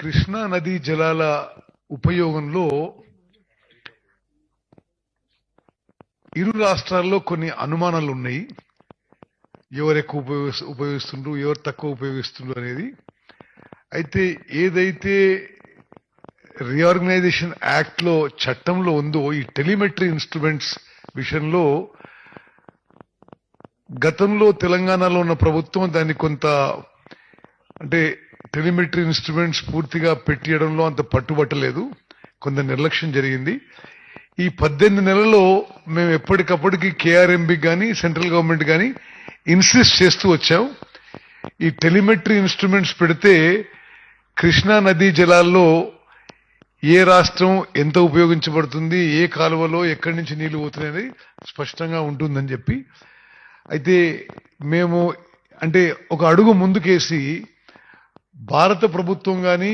కృష్ణా నదీ జలాల ఉపయోగంలో ఇరు రాష్ట్రాల్లో కొన్ని అనుమానాలు ఉన్నాయి ఎవరు ఎక్కువ ఉపయోగిస్తు ఉపయోగిస్తుండ్రు ఎవరు తక్కువ ఉపయోగిస్తుండ్రు అనేది. అయితే ఏదైతే రీఆర్గనైజేషన్ యాక్ట్లో చట్టంలో ఉందో ఈ టెలిమెట్రీ ఇన్స్ట్రుమెంట్స్ విషయంలో గతంలో తెలంగాణలో ఉన్న ప్రభుత్వం దాన్ని కొంత అంటే టెలిమెట్రీ ఇన్స్ట్రుమెంట్స్ పూర్తిగా పెట్టియడంలో అంత పట్టుబట్టలేదు. కొంత నిర్లక్ష్యం జరిగింది. ఈ పద్దెనిమిది నెలల్లో మేము ఎప్పటికప్పటికి కేఆర్ఎంబి కానీ సెంట్రల్ గవర్నమెంట్ కానీ ఇన్సిస్ట్ చేస్తూ వచ్చాం. ఈ టెలిమెట్రీ ఇన్స్ట్రుమెంట్స్ పెడితే కృష్ణా నదీ జలాల్లో ఏ రాష్ట్రం ఎంత ఉపయోగించబడుతుంది ఏ కాలువలో ఎక్కడి నుంచి నీళ్ళు పోతున్నాయి స్పష్టంగా ఉంటుందని చెప్పి. అయితే మేము అంటే ఒక అడుగు ముందుకేసి భారత ప్రభుత్వం కానీ